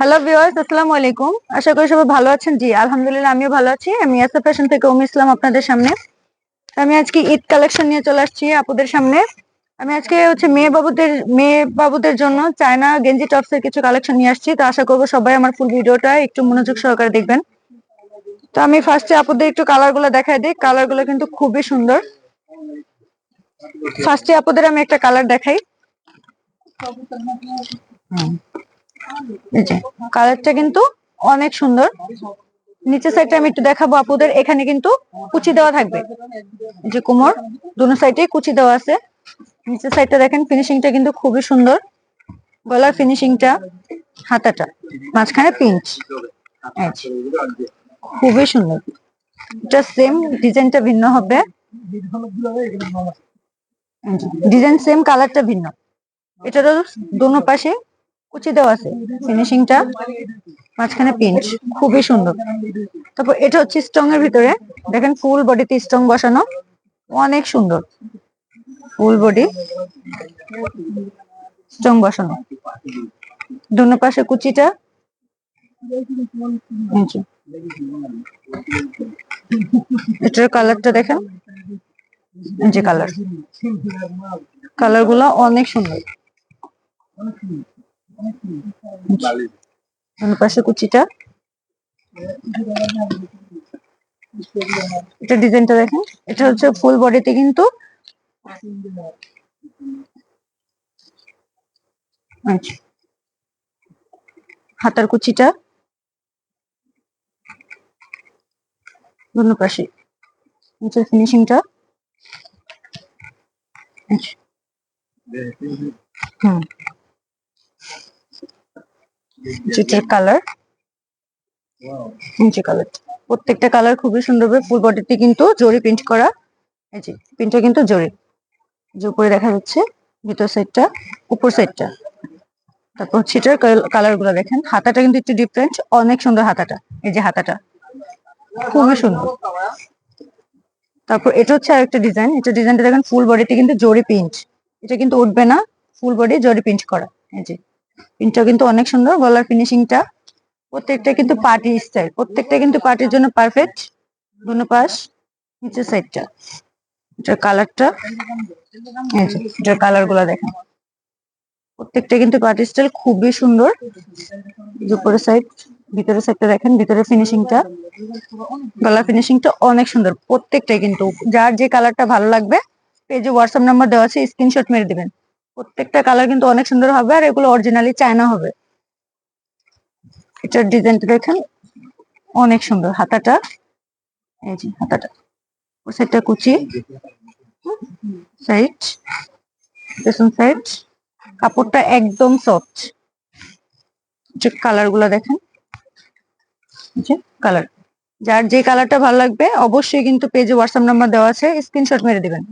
Hello viewers আসসালামু আলাইকুম। আশা করি সবাই ভালো আছেন। জি, আলহামদুলিল্লাহ, আমিও ভালো আছি। আমি এসএ ফ্যাশন থেকে উম ইসলাম আপনাদের সামনে। আমি আজকে ঈদ কালেকশন নিয়ে চলে আসছি আপুদের সামনে। আমি আজকে হচ্ছে মেয়ে বাবুদের মেয়ে বাবুদের জন্য চায়না গেঞ্জি টপস এর কিছু কালেকশন নিয়ে আসছি। তো আশা করব সবাই আমার ফুল ভিডিওটা একটু মনোযোগ সহকারে দেখবেন। তো আমি ফার্স্টে আপুদের একটু কালারগুলো দেখাই দিই। কালারগুলো কিন্তু খুবই সুন্দর। ফার্স্টে আপুদের আমি একটা কালার দেখাই। কালারটা কিন্তু অনেক সুন্দর। নিচের সাইডটা আমি একটু দেখাবো আপুদের। এখানে কিন্তু কুচি দেওয়া থাকবে। যে কোমর, দুনো সাইডে কুচি দেওয়া আছে। নিচের সাইডটা দেখেন ফিনিশিংটা কিন্তু খুবই সুন্দর। গলার ফিনিশিংটা হাতাটা, মাঝখানে পিঞ্চ। খুবই সুন্দর। এটা সেম ডিজাইনটা ভিন্ন হবে। ডিজাইন সেম কালারটা ভিন্ন। এটারও দোনো পাশে কুচি দেওয়া আছে। ফিনিশিংটা মাঝখানে পিঞ্চ খুবই সুন্দর। তারপর এটা হচ্ছে স্ট্রং এর ভিতরে। দেখেন ফুল বডিতে স্ট্রং বসানো। অনেক সুন্দর। ফুল বডি স্ট্রং বসানো। দুনো পাশে কুচিটা এটার কালারটা দেখেন। যে কালার কালারগুলো অনেক সুন্দর। পাশে কুচিটা। এটা ডিজাইনটা দেখেন। এটা হচ্ছে ফুল বডিতে কিন্তু আচ্ছা। হাতার কুচিটা। দুনো পাশে। নিচের ফিনিশিংটা আচ্ছা। হুম। যেটার কালার নিচে কালার প্রত্যেকটা কালার খুবই সুন্দর হবে ফুল বডিতে কিন্তু জরি প্রিন্ট করা। এই যে প্রিন্টটা কিন্তু জরি। যে উপরে দেখা যাচ্ছে, ভিতর সাইডটা উপর সাইডটা তারপর হচ্ছে এটার কালারগুলো দেখেন। হাতাটা কিন্তু একটু ডিফারেন্ট অনেক সুন্দর হাতাটা। এই যে হাতাটা। খুবই সুন্দর। তারপর এটা হচ্ছে আরেকটা ডিজাইন এটা ডিজাইনটা দেখেন ফুল বডিতে কিন্তু জরি প্রিন্ট এটা কিন্তু উঠবে না। ফুল বডি জরি প্রিন্ট করা। এই যে। প্রিন্টটা কিন্তু অনেক সুন্দর, গলার ফিনিশিংটা প্রত্যেকটা কিন্তু পার্টি স্টাইল প্রত্যেকটা কিন্তু পার্টির জন্য পারফেক্ট দুনো পাশ, নিচের সাইডটা এটার কালারটা এটার কালারগুলা দেখেন। প্রত্যেকটা কিন্তু পার্টি স্টাইল খুবই সুন্দর। উপরের সাইড ভিতরের সাইডটা দেখেন, ভিতরের ফিনিশিংটা গলার ফিনিশিংটা অনেক সুন্দর, প্রত্যেকটাই কিন্তু। যার যে কালারটা ভালো লাগবে, পেজে হোয়াটসঅ্যাপ নাম্বার দেওয়া আছে স্ক্রিনশট মেরে দিবেন। প্রত্যেকটা কালার কিন্তু অনেক সুন্দর হবে আর এগুলো অরিজিনালি চায়না হবে। এটার ডিজাইনটা দেখেন, অনেক সুন্দর হাতাটা। এই যে হাতাটা। সাইডটা কুচি। সাইড পেছন সাইড কাপড়টা একদম সফট যে কালারগুলা দেখেন। যে কালার যার যে কালারটা ভালো লাগবে, অবশ্যই কিন্তু পেজে হোয়াটসঅ্যাপ নাম্বার দেওয়া আছে স্ক্রিনশট মেরে দিবেন।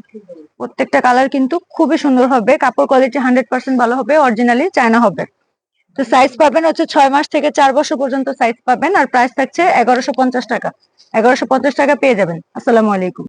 প্রত্যেকটা কালার কিন্তু খুবই সুন্দর হবে। কাপড় কোয়ালিটি হান্ড্রেড পার্সেন্ট ভালো হবে অরিজিনালি চায়না হবে। তো সাইজ পাবেন হচ্ছে ছয় মাস থেকে চার বছর পর্যন্ত সাইজ পাবেন। আর প্রাইস থাকছে এগারোশো টাকা। এগারোশো টাকা পেয়ে যাবেন। আসসালামু আলাইকুম।